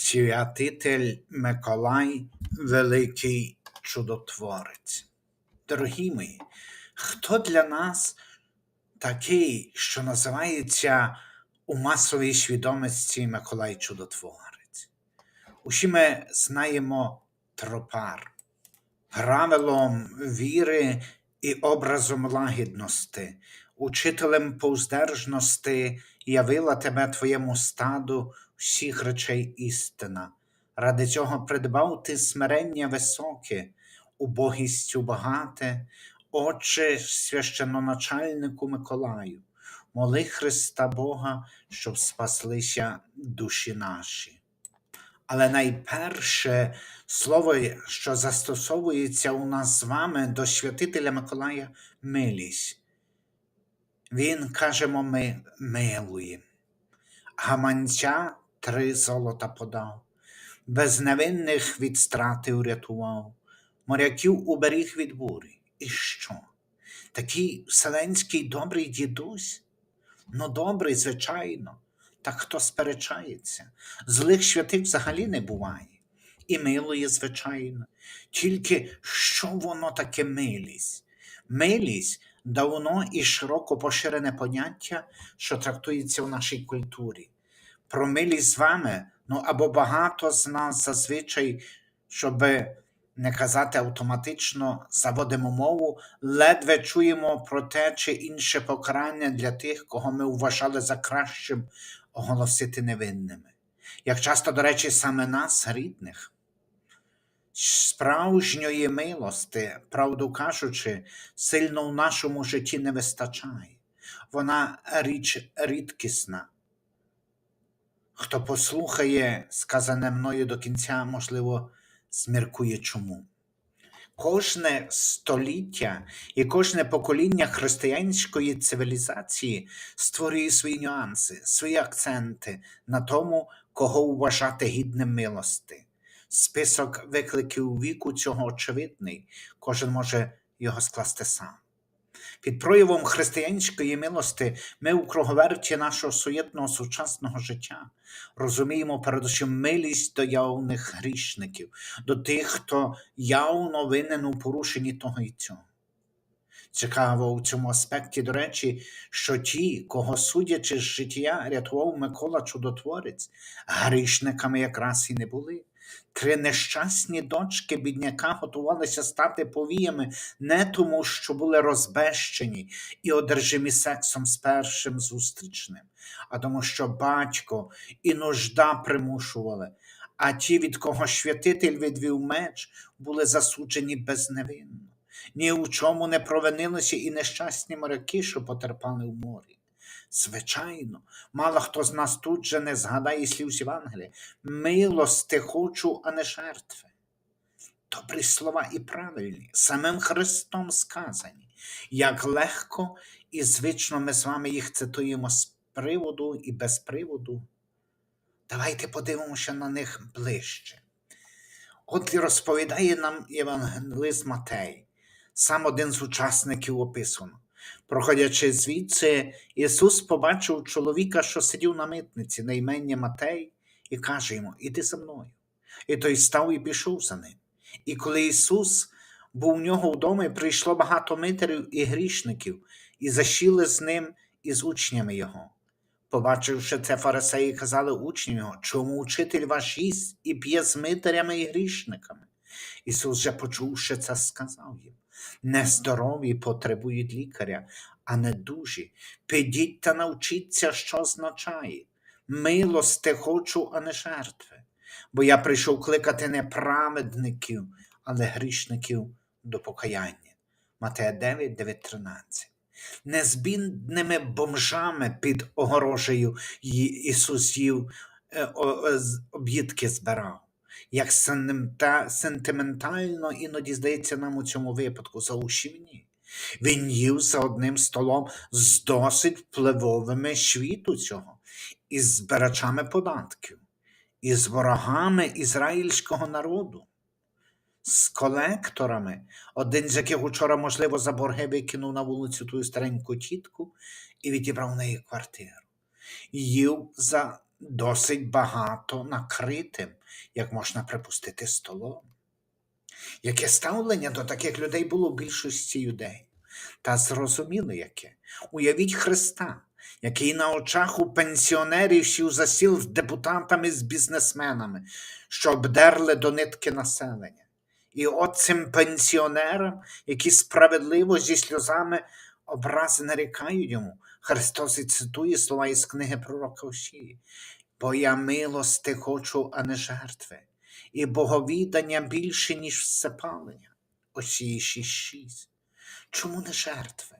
Святитель Миколай Великий Чудотворець. Дорогі мої, хто для нас такий, що називається у масовій свідомості Миколай Чудотворець? Усі ми знаємо тропар, правилом віри і образом лагідності, учителем повздержності явила тебе твоєму стаду всіх речей істина. Ради цього придбав ти смирення високе, убогістю багате, Отче священоначальнику Миколаю, моли Христа Бога, щоб спаслися душі наші. Але найперше слово, що застосовується у нас з вами до святителя Миколая милість. Він, кажемо, ми милуємо. Гаманця три золота подав, безневинних від страти урятував, моряків уберіг від бурі. І що? Такий вселенський добрий дідусь? Ну, добрий, звичайно, та хто сперечається? Злих святих взагалі не буває. І милує, звичайно. Тільки що воно таке милість? Милість давно і широко поширене поняття, що трактується в нашій культурі. Про милість з вами, ну або багато з нас зазвичай, щоб не казати автоматично, заводимо мову, ледве чуємо про те чи інше покарання для тих, кого ми вважали за кращим оголосити невинними. Як часто, до речі, саме нас, рідних. Справжньої милости, правду кажучи, сильно в нашому житті не вистачає. Вона річ рідкісна. Хто послухає сказане мною до кінця, можливо, зміркує чому. Кожне століття і кожне покоління християнської цивілізації створює свої нюанси, свої акценти на тому, кого вважати гідним милости. Список викликів віку цього очевидний, кожен може його скласти сам. Під проявом християнської милости ми у круговерті нашого суєтного сучасного життя розуміємо передусім милість до явних грішників, до тих, хто явно винен у порушенні того і цього. Цікаво у цьому аспекті, до речі, що ті, кого судячи з життя, рятував Микола Чудотворець, грішниками якраз і не були. Три нещасні дочки бідняка готувалися стати повіями не тому, що були розбещені і одержимі сексом з першим зустрічним, а тому, що батько і нужда примушували, а ті, від кого святитель відвів меч, були засуджені безневинно. Ні у чому не провинилися і нещасні моряки, що потерпали в морі. Звичайно, мало хто з нас тут же не згадає слів з Євангелія. Милости хочу, а не жертви. Добрі слова і правильні, самим Христом сказані, як легко і звично ми з вами їх цитуємо з приводу і без приводу. Давайте подивимося на них ближче. От і розповідає нам Євангелист Матей, сам один з учасників описано. Проходячи звідси, Ісус побачив чоловіка, що сидів на митниці на імення Матей, і каже йому: Іди за мною. І той став і пішов за ним. І коли Ісус був у нього вдома, прийшло багато митерів і грішників, і зашіли з ним і з учнями Його. Побачивши це, фарисеї казали учням його, чому учитель ваш їсть і п'є з митарями і грішниками? Ісус же, почувши це, сказав їм нездорові потребують лікаря, а не дужі. Підіть та навчіться, що означає. Милости хочу, а не жертви. Бо я прийшов кликати не праведників, але грішників до покаяння. Матея 9, 9, 13. Незбідними бомжами під огорожею Ісус їв е, об'їдки збирав як сентиментально іноді здається нам у цьому випадку заушівні. Він їв за одним столом з досить впливовими світу цього, із збирачами податків, із ворогами ізраїльського народу, з колекторами, один з яких учора, можливо, за борги викинув на вулицю ту стареньку тітку і відібрав в неї квартиру. Їв за досить багато накритим, як можна припустити, столом. Яке ставлення до таких людей було в більшості юдеїв? Та зрозуміли яке. Уявіть Христа, який на очах у пенсіонерів сів за сіл з депутатами, з бізнесменами, що обдерли до нитки населення. І от цим пенсіонерам, які справедливо зі сльозами образи нарікають йому, Христос і цитує слова із книги пророка Ошії. Бо я милости хочу, а не жертви, і боговідання більше, ніж всепалення. Осії 6.6. Чому не жертви?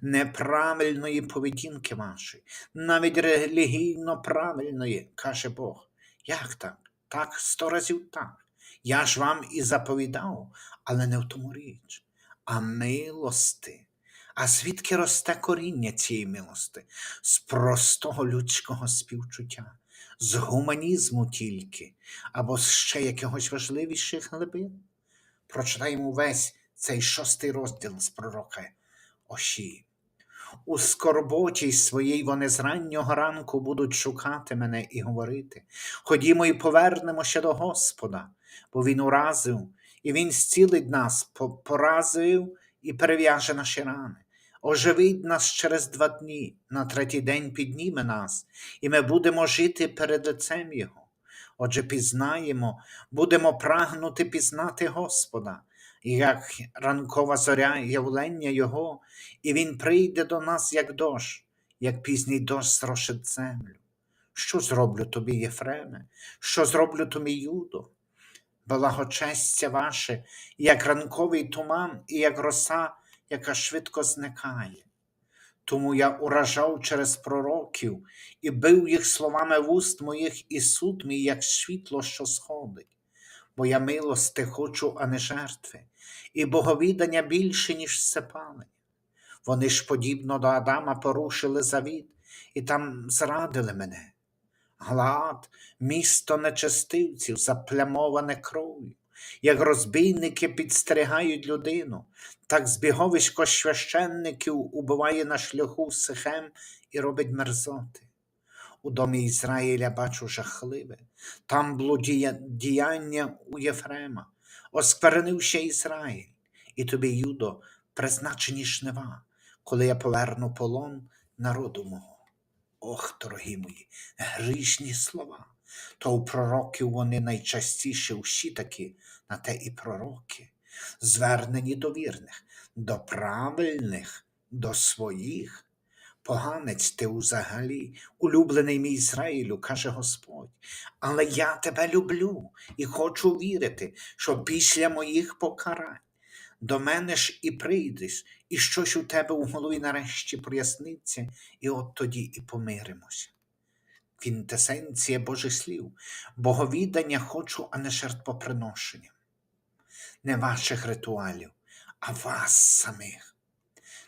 Неправильної поведінки вашої, навіть релігійно правильної, каже Бог. Як так? Так, сто разів так. Я ж вам і заповідав, але не в тому річ, а милости. А звідки росте коріння цієї милости? З простого людського співчуття, з гуманізму тільки, або з ще якихось важливіших глибин. Прочитаємо весь цей шостий розділ з пророка Ошії. У скорботі своїй вони з раннього ранку будуть шукати мене і говорити. Ходімо і повернемося до Господа, бо Він уразив, і Він зцілить нас, по- поразив і перев'яже наші рани. Оживить нас через два дні, на третій день підніме нас, і ми будемо жити перед лицем Його. Отже, пізнаємо, будемо прагнути пізнати Господа, як ранкова зоря явлення Його, і Він прийде до нас, як дощ, як пізній дощ зрошить землю. Що зроблю тобі, Єфреме? Що зроблю тобі, Юдо? Благочестя ваше, як ранковий туман, і як роса, яка швидко зникає. Тому я уражав через пророків і бив їх словами вуст моїх, і суд мій, як світло, що сходить. Бо я милости хочу, а не жертви, і боговідання більше, ніж всепалення. Вони ж, подібно до Адама, порушили завіт і там зрадили мене. Глад, місто нечестивців, заплямоване кров'ю, як розбійники підстерігають людину, так збіговисько священників убиває на шляху Сихем і робить мерзоти. У домі Ізраїля бачу жахливе, там блудіє діяння у Єфрема, осквернився Ізраїль, і тобі, Юдо, призначені жнива, коли я поверну полон народу мого. Ох, дорогі мої, грішні слова. То у пророків вони найчастіше усі такі, на те і пророки, звернені до вірних, до правильних, до своїх. Поганець ти взагалі, улюблений мій Ізраїлю, каже Господь. Але я тебе люблю і хочу вірити, що після моїх покарань до мене ж і прийдеш, і щось у тебе у голові нарешті проясниться, і от тоді і помиримося. Квінтесенція Божих слів, боговідання хочу, а не жертвоприношення. Не ваших ритуалів, а вас самих.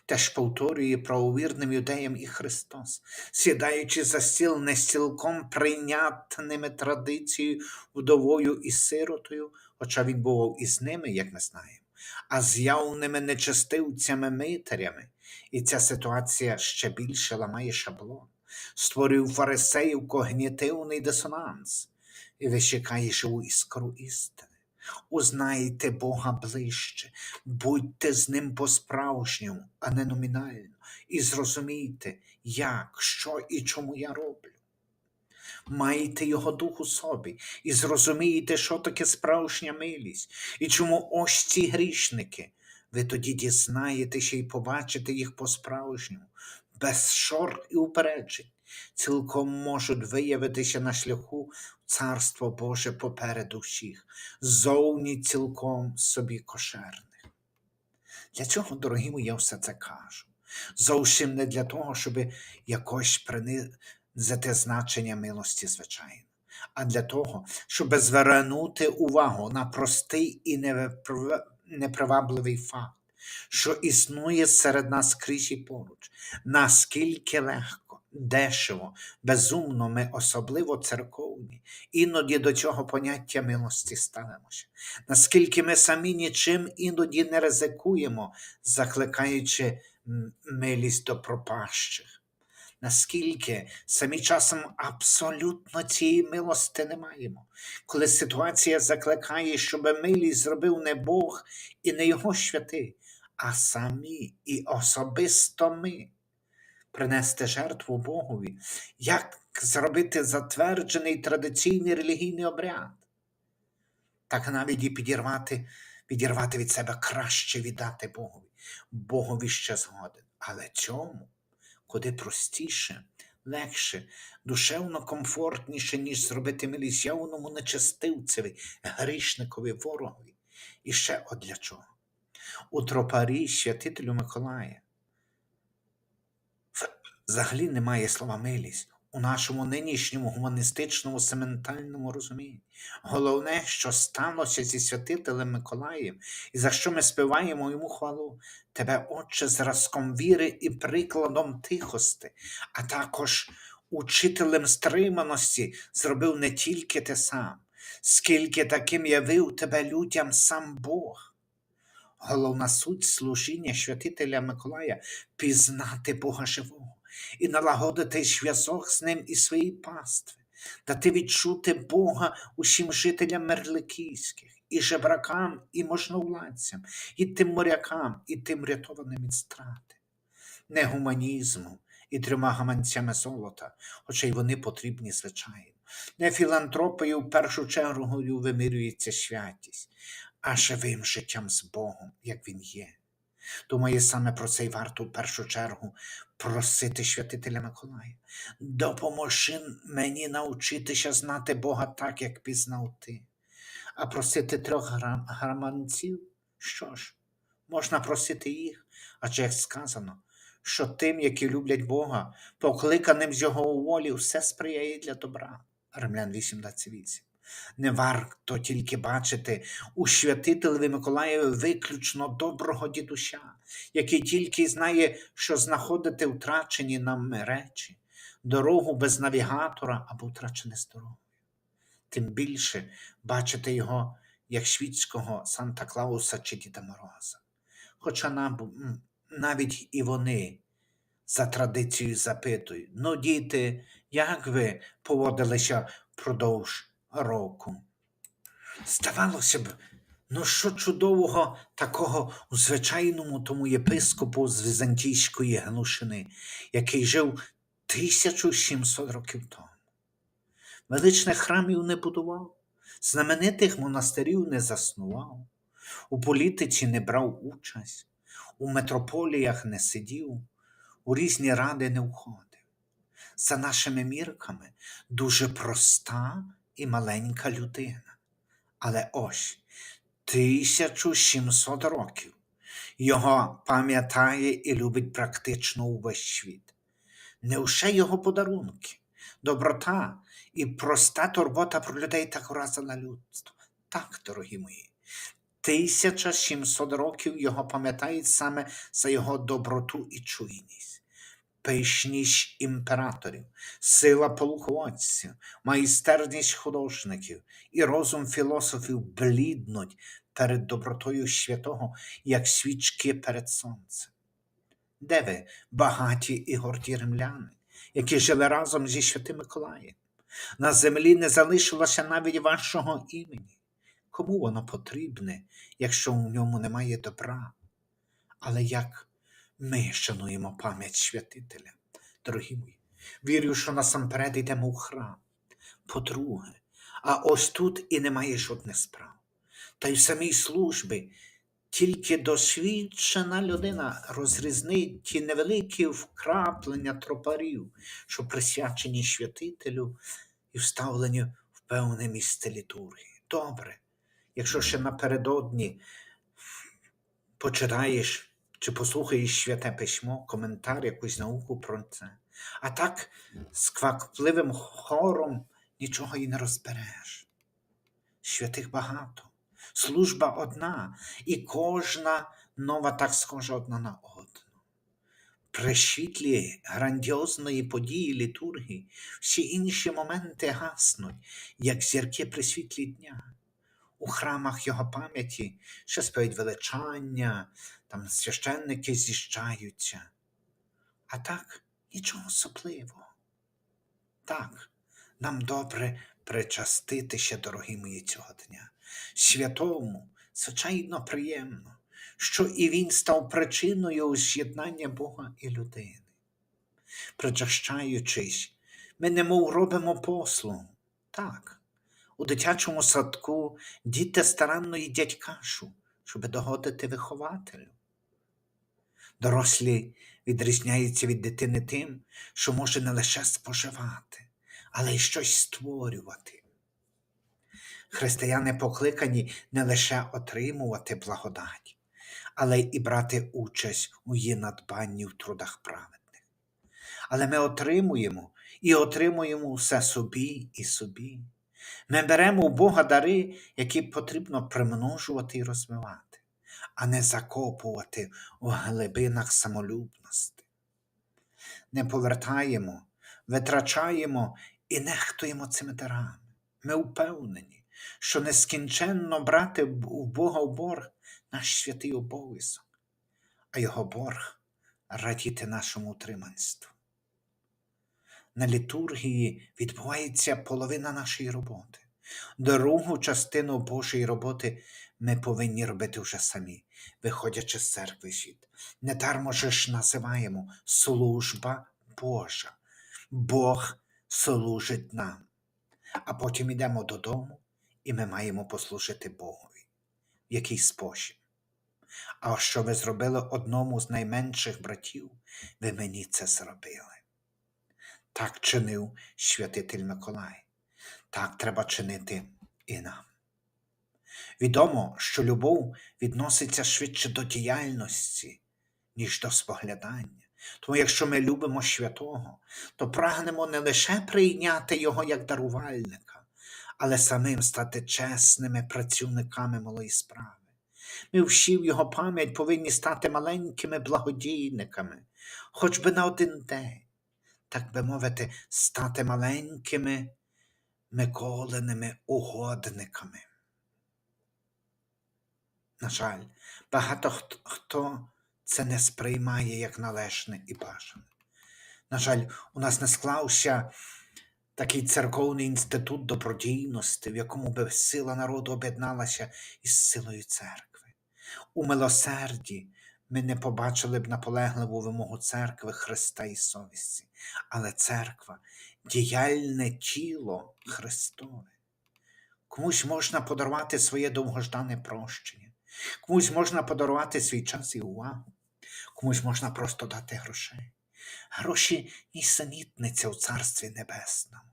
Теж повторює правовірним юдеям і Христос, сідаючи за стіл не цілком прийнятними традицією, вдовою і сиротою, хоча він був із ними, як ми знаємо, а з явними нечестивцями митарями. І ця ситуація ще більше ламає шаблон, створює у фарисеїв когнітивний дисонанс, і вищикає живу іскру істини. Узнайте Бога ближче, будьте з ним по-справжньому, а не номінально, і зрозумійте, як, що і чому я роблю. Майте його дух у собі і зрозумієте, що таке справжня милість, і чому ось ці грішники. Ви тоді дізнаєтеся і побачите їх по-справжньому, без шор і упереджень, цілком можуть виявитися на шляху Царство Боже попереду всіх, зовні цілком собі кошерних. Для чого, дорогі мої, я все це кажу? Зовсім не для того, щоб якось принизити значення милості, звичайно, а для того, щоб звернути увагу на простий і непривабливий факт, що існує серед нас крізь і поруч, наскільки легко, дешево, безумно ми, особливо церковні, іноді до цього поняття милості ставимося, наскільки ми самі нічим іноді не ризикуємо, закликаючи милість до пропащих. наскільки самі часом абсолютно цієї милости не маємо, коли ситуація закликає, щоб милість зробив не Бог і не Його святий, а самі і особисто ми принести жертву Богові, як зробити затверджений традиційний релігійний обряд, так навіть і підірвати, підірвати від себе краще віддати Богові. Богові ще згоден. Але цьому куди простіше, легше, душевно комфортніше, ніж зробити милість явному нечестивцеві, грішникові ворогові. І ще от для чого. У тропарі святителю Миколая взагалі немає слова милість у нашому нинішньому гуманістичному сементальному розумінні. Головне, що сталося зі святителем Миколаєм, і за що ми співаємо йому хвалу, тебе, Отче, зразком віри і прикладом тихости, а також учителем стриманості зробив не тільки ти сам, скільки таким явив тебе людям сам Бог. Головна суть служіння святителя Миколая пізнати Бога живого і налагодити зв'язок з ним і своїй пастви, дати відчути Бога усім жителям мерликійських, і жебракам, і можновладцям, і тим морякам, і тим рятованим від страти, не гуманізмом і трьома гаманцями золота, хоча й вони потрібні, звичайно. Не філантропою в першу чергу вимірюється святість, а живим життям з Богом, як Він є. Думаю, саме про це й варто в першу чергу просити святителя Миколая. Допоможи мені навчитися знати Бога так, як пізнав ти. А просити трьох грам, граманців? Що ж, можна просити їх, адже як сказано, що тим, які люблять Бога, покликаним з Його волі, все сприяє для добра. Римлян 8.28. Не варто тільки бачити у святителеві Миколаєві виключно доброго дідуся, який тільки знає, що знаходити втрачені нам речі, дорогу без навігатора або втрачене здоров'я. Тим більше бачити його як світського Санта Клауса чи Діда Мороза. Хоча навіть і вони за традицією запитують: ну, діти, як ви поводилися впродовж року. Здавалося б, ну що чудового такого у звичайному тому єпископу з Візантійської Гнушини, який жив 1700 років тому. Величних храмів не будував, знаменитих монастирів не заснував, у політиці не брав участь, у метрополіях не сидів, у різні ради не входив. За нашими мірками дуже проста і маленька людина. Але ось 1700 років його пам'ятає і любить практично увесь світ. Невже його подарунки, доброта і проста турбота про людей так вразила людство? Так, дорогі мої. 1700 років його пам'ятають саме за його доброту і чуйність пишність імператорів, сила полководців, майстерність художників і розум філософів бліднуть перед добротою святого, як свічки перед сонцем. Де ви, багаті і горді римляни, які жили разом зі святим Миколаєм? На землі не залишилося навіть вашого імені. Кому воно потрібне, якщо у ньому немає добра? Але як ми шануємо пам'ять святителя, дорогі мої. Вірю, що насамперед йдемо в храм. По-друге, а ось тут і немає жодних справ. Та й в самій службі тільки досвідчена людина розрізнить ті невеликі вкраплення тропарів, що присвячені святителю і вставлені в певне місце літургії. Добре, якщо ще напередодні почитаєш чи послухаєш святе письмо, коментар, якусь науку про це. А так з квакпливим хором нічого і не розбереш. Святих багато, служба одна, і кожна нова так схожа одна на одну. При світлі грандіозної події літургії всі інші моменти гаснуть, як зірки при світлі дня у храмах його пам'яті ще співають величання, там священники зіщаються. А так Нічого особливого. Так, нам добре причастити ще, дорогі мої, цього дня. Святому, звичайно, приємно, що і він став причиною з'єднання Бога і людини. Причащаючись, ми немов робимо послугу. Так, у дитячому садку діти старанно їдять кашу, щоб догодити вихователю. Дорослі відрізняються від дитини тим, що може не лише споживати, але й щось створювати. Християни покликані не лише отримувати благодать, але й брати участь у її надбанні в трудах праведних. Але ми отримуємо і отримуємо все собі і собі. Ми беремо у Бога дари, які потрібно примножувати і розвивати, а не закопувати у глибинах самолюбності. Не повертаємо, витрачаємо і нехтуємо цими дарами. Ми впевнені, що нескінченно брати у Бога в борг наш святий обов'язок, а його борг радіти нашому утриманству. На літургії відбувається половина нашої роботи. Другу частину Божої роботи ми повинні робити вже самі, виходячи з церкви світ. Недармо же ж називаємо служба Божа. Бог служить нам. А потім йдемо додому, і ми маємо послужити Богові. В який спосіб? А що ви зробили одному з найменших братів, ви мені це зробили. Так чинив святитель Миколай. Так треба чинити і нам. Відомо, що любов відноситься швидше до діяльності, ніж до споглядання. Тому якщо ми любимо святого, то прагнемо не лише прийняти його як дарувальника, але самим стати чесними працівниками малої справи. Ми всі в його пам'ять повинні стати маленькими благодійниками, хоч би на один день так би мовити, стати маленькими Миколиними угодниками. На жаль, багато хто, це не сприймає як належне і бажане. На жаль, у нас не склався такий церковний інститут добродійності, в якому би сила народу об'єдналася із силою церкви. У милосерді ми не побачили б наполегливу вимогу церкви Христа і совісті, але церква діяльне тіло Христове. Комусь можна подарувати своє довгождане прощення, комусь можна подарувати свій час і увагу, комусь можна просто дати грошей. Гроші нісенітниця у Царстві Небесному,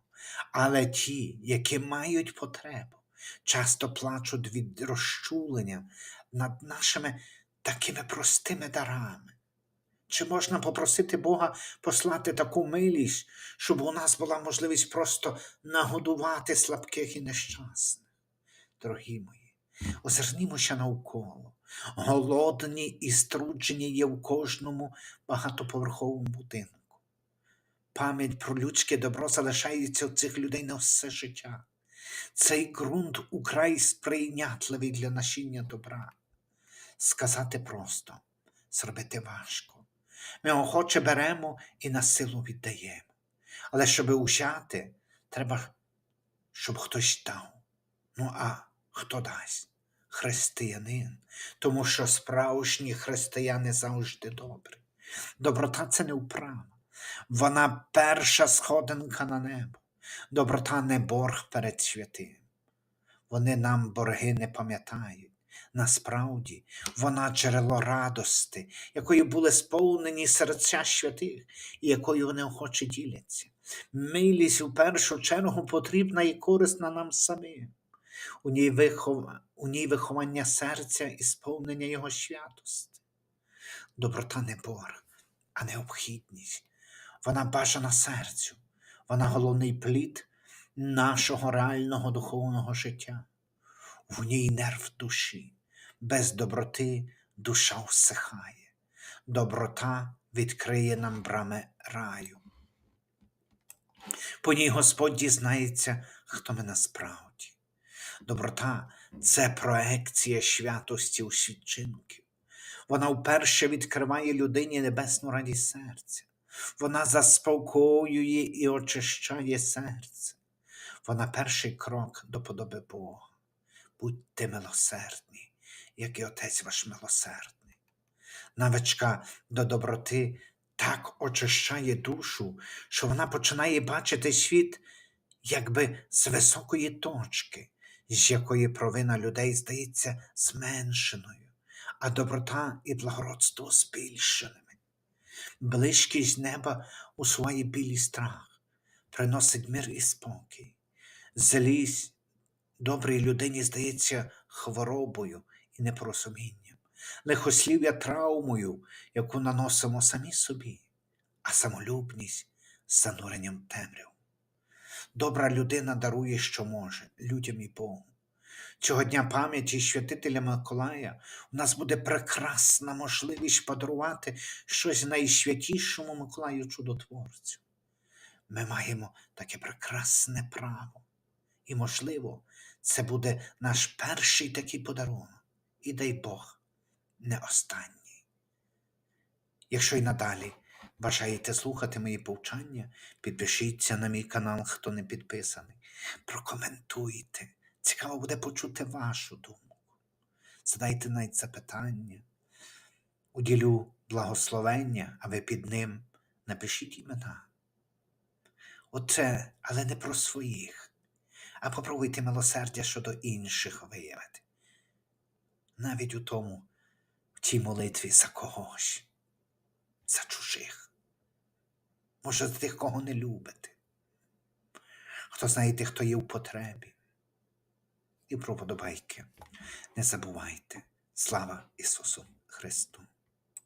але ті, які мають потребу, часто плачуть від розчулення над нашими такими простими дарами. Чи можна попросити Бога послати таку милість, щоб у нас була можливість просто нагодувати слабких і нещасних? Дорогі мої, озирнімося навколо. Голодні і струджені є в кожному багатоповерховому будинку. Пам'ять про людське добро залишається у цих людей на все життя. Цей ґрунт украй сприйнятливий для насіння добра сказати просто, зробити важко. Ми охоче беремо і на силу віддаємо. Але щоб ущати, треба, щоб хтось дав. Ну а хто дасть? Християнин, тому що справжні християни завжди добрі. Доброта це не вправа. Вона перша сходинка на небо. Доброта не борг перед святим. Вони нам борги не пам'ятають. Насправді, вона джерело радости, якою були сповнені серця святих, і якою вони охоче діляться. Милість у першу чергу потрібна і корисна нам самим. У ній, вихов... у ній виховання серця і сповнення його святості. Доброта не борг, а необхідність. Вона бажана серцю, вона головний плід нашого реального духовного життя. В ній нерв душі. Без доброти душа всихає. Доброта відкриє нам брами раю. По ній Господь дізнається, хто ми насправді. Доброта це проекція святості усвідчинків. Вона вперше відкриває людині небесну радість серця. Вона заспокоює і очищає серце. Вона перший крок до подоби Бога. Будьте милосердні, як і Отець ваш милосердний. Навичка до доброти так очищає душу, що вона починає бачити світ якби з високої точки, з якої провина людей здається зменшеною, а доброта і благородство збільшеними. Близькість неба усуває білий страх, приносить мир і спокій. Злість добрій людині здається хворобою і непорозумінням, лихослів'я травмою, яку наносимо самі собі, а самолюбність зануренням в темряву. Добра людина дарує, що може, людям і Богу. Цього дня пам'яті святителя Миколая у нас буде прекрасна можливість подарувати щось найсвятішому Миколаю чудотворцю. Ми маємо таке прекрасне право. І, можливо, це буде наш перший такий подарунок. І дай Бог, не останній. Якщо й надалі бажаєте слухати мої повчання, підпишіться на мій канал, хто не підписаний. Прокоментуйте. Цікаво буде почути вашу думку. Задайте навіть запитання. Уділю благословення, а ви під ним напишіть імена. Оце, але не про своїх, а попробуйте милосердя щодо інших виявити. Навіть у тому, в тій молитві за когось, за чужих. Може, з тих, кого не любите. Хто знаєте, хто є в потребі. І про подобайки. Не забувайте. Слава Ісусу Христу!